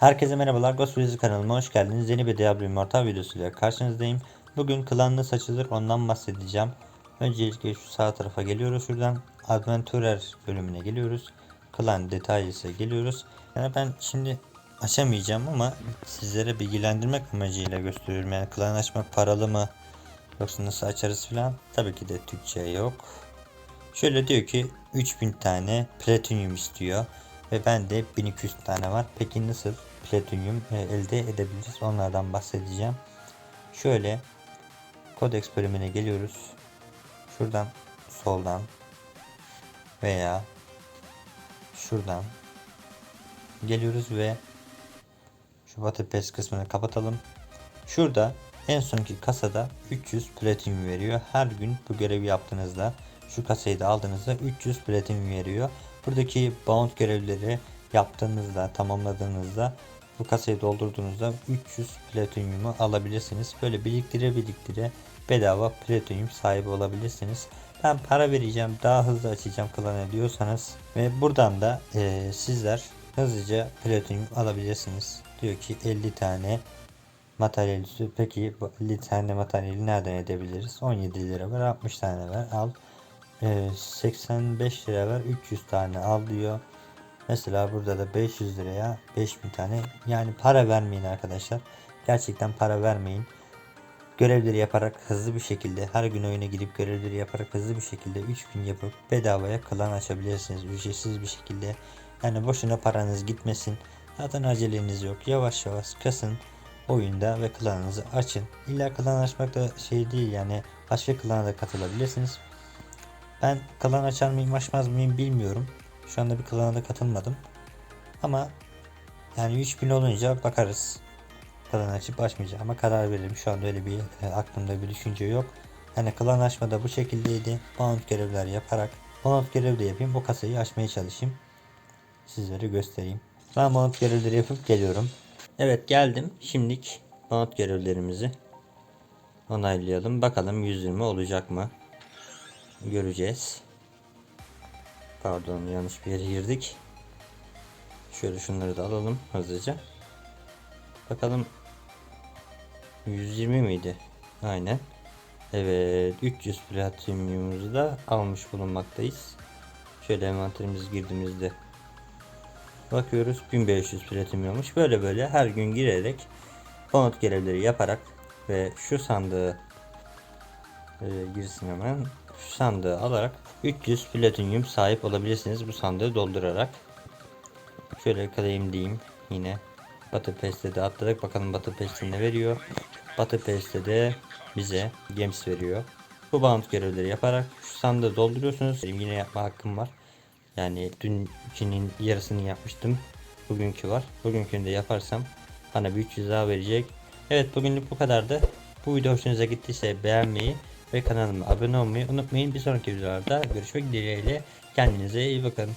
Herkese merhabalar Ghost Wizzy kanalıma hoş geldiniz. Yeni bir Diablo Immortal videosuyla karşınızdayım. Bugün klanlı saçılır ondan bahsedeceğim. Öncelikle şu sağ tarafa geliyoruz şuradan. Adventurer bölümüne geliyoruz. Klan detaylısı geliyoruz. Yani ben şimdi açamayacağım ama sizlere bilgilendirmek amacıyla gösteriyorum. Yani klan açmak paralı mı? Yoksa nasıl açarız filan? Tabii ki de Türkçe yok. Şöyle diyor ki 3000 tane platinyum istiyor ve bende 1200 tane var. Peki nasıl platinyum e, elde edebiliriz? Onlardan bahsedeceğim. Şöyle Codex bölümüne geliyoruz. Şuradan soldan veya şuradan geliyoruz ve şu Pass kısmını kapatalım. Şurada en sonki kasada 300 platin veriyor. Her gün bu görevi yaptığınızda şu kasayı da aldığınızda 300 platin veriyor. Buradaki bound görevleri yaptığınızda tamamladığınızda bu kasayı doldurduğunuzda 300 platinyumu alabilirsiniz. Böyle biriktire biriktire bedava platinyum sahibi olabilirsiniz. Ben para vereceğim daha hızlı açacağım klanı diyorsanız ve buradan da eee, sizler hızlıca platinyum alabilirsiniz. Diyor ki 50 tane materyal üstü. Peki bu 50 tane materyali nereden edebiliriz? 17 lira var 60 tane var al. Ee, 85 lira var 300 tane al diyor. Mesela burada da 500 liraya 5000 tane yani para vermeyin arkadaşlar. Gerçekten para vermeyin. Görevleri yaparak hızlı bir şekilde her gün oyuna girip görevleri yaparak hızlı bir şekilde 3 gün yapıp bedavaya klan açabilirsiniz. Ücretsiz bir şekilde. Yani boşuna paranız gitmesin. Zaten aceleniz yok. Yavaş yavaş kasın oyunda ve klanınızı açın. İlla klan açmak da şey değil yani başka klana da katılabilirsiniz. Ben klan açar mıyım açmaz mıyım bilmiyorum. Şu anda bir klana da katılmadım. Ama yani 3000 olunca bakarız. Klan açıp açmayacağım ama karar veririm. Şu anda öyle bir e, aklımda bir düşünce yok. Yani klan açma da bu şekildeydi. Bound görevler yaparak bound görev de yapayım. O kasayı açmaya çalışayım. Sizlere göstereyim. Ben bound görevleri yapıp geliyorum. Evet geldim. Şimdilik bound görevlerimizi onaylayalım. Bakalım 120 olacak mı? Göreceğiz. Pardon yanlış bir yere girdik. Şöyle şunları da alalım hızlıca. Bakalım 120 miydi? Aynen. Evet 300 platinyumumuzu da almış bulunmaktayız. Şöyle envanterimiz girdiğimizde bakıyoruz 1500 platinyummuş. Böyle böyle her gün girerek bonus görevleri yaparak ve şu sandığı e, girsin hemen. Şu sandığı alarak 300 platinyum sahip olabilirsiniz bu sandığı doldurarak. Şöyle kalayım diyeyim yine. Battle Pass'te de atladık bakalım Battle Pass'te ne veriyor. Battle Pass'te de bize Gems veriyor. Bu bound görevleri yaparak şu sandığı dolduruyorsunuz. Benim yine yapma hakkım var. Yani dünkünün yarısını yapmıştım. Bugünkü var. Bugünkünü de yaparsam bana bir 300 daha verecek. Evet bugünlük bu kadardı. Bu video hoşunuza gittiyse beğenmeyi ve kanalıma abone olmayı unutmayın. Bir sonraki videolarda görüşmek dileğiyle. Kendinize iyi bakın.